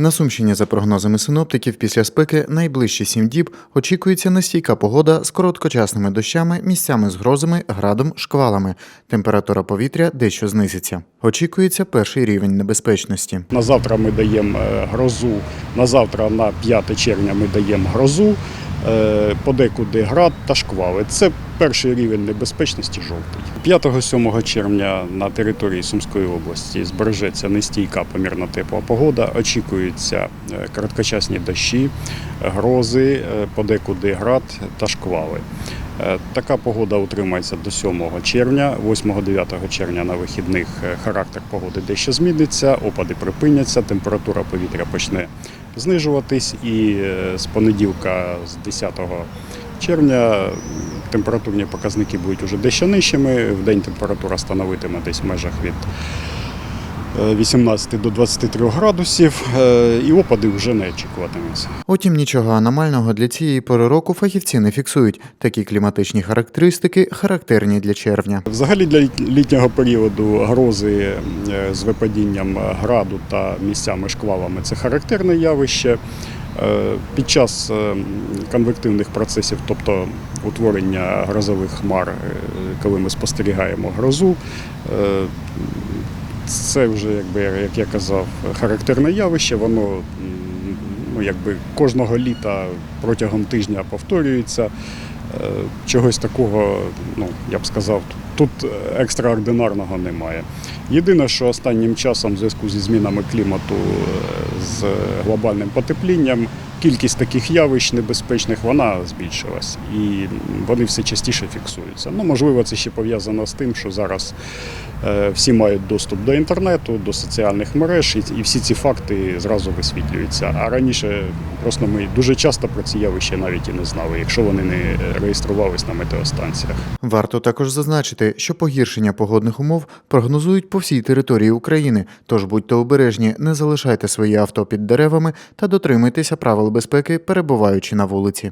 На Сумщині, за прогнозами синоптиків, після спеки найближчі сім діб очікується нестійка погода з короткочасними дощами, місцями з грозами, градом, шквалами. Температура повітря дещо знизиться. Очікується перший рівень небезпечності. На завтра ми даємо е, грозу. На завтра, на 5 червня, ми даємо грозу, подекуди град та шквали. Це перший рівень небезпечності жовтий. 5-7 червня на території Сумської області збережеться нестійка помірно тепла погода. Очікуються е, короткочасні дощі, грози, е, подекуди град та шквали. Е, Така погода утримається до 7 червня, 8-9 червня на вихідних е, характер погоди дещо зміниться, опади припиняться, температура повітря почне знижуватись і е, з понеділка, з 10 червня, температурні показники будуть уже дещо нижчими. В день температура становитиме десь в межах від 18 до 23 градусів, е, і опади вже не очікуватимуться. Утім, нічого аномального для цієї пори року фахівці не фіксують. Такі кліматичні характеристики характерні для червня. Взагалі для літнього періоду грози е, з випадінням граду та місцями шквалами це характерне явище. Е, Під час конвективних процесів, тобто утворення грозових хмар, коли ми спостерігаємо грозу, це вже, якби, як я казав, характерне явище, воно ну, якби кожного літа протягом тижня повторюється. Е, Чогось такого, ну я б сказав, тут екстраординарного немає. Єдине, що останнім часом, в зв'язку зі змінами клімату, е, з глобальним потеплінням, кількість таких явищ небезпечних вона збільшилась, і вони все частіше фіксуються. Ну, можливо, це ще пов'язано з тим, що зараз е, всі мають доступ до інтернету, до соціальних мереж, і, всі ці факти зразу висвітлюються. А раніше просто ми дуже часто про ці явища навіть і не знали, якщо вони не реєструвались на метеостанціях. Варто також зазначити, що погіршення погодних умов прогнозують по всій території України. Тож будьте обережні, не залишайте свої авто під деревами та дотримуйтеся правил безпеки, перебуваючи на вулиці.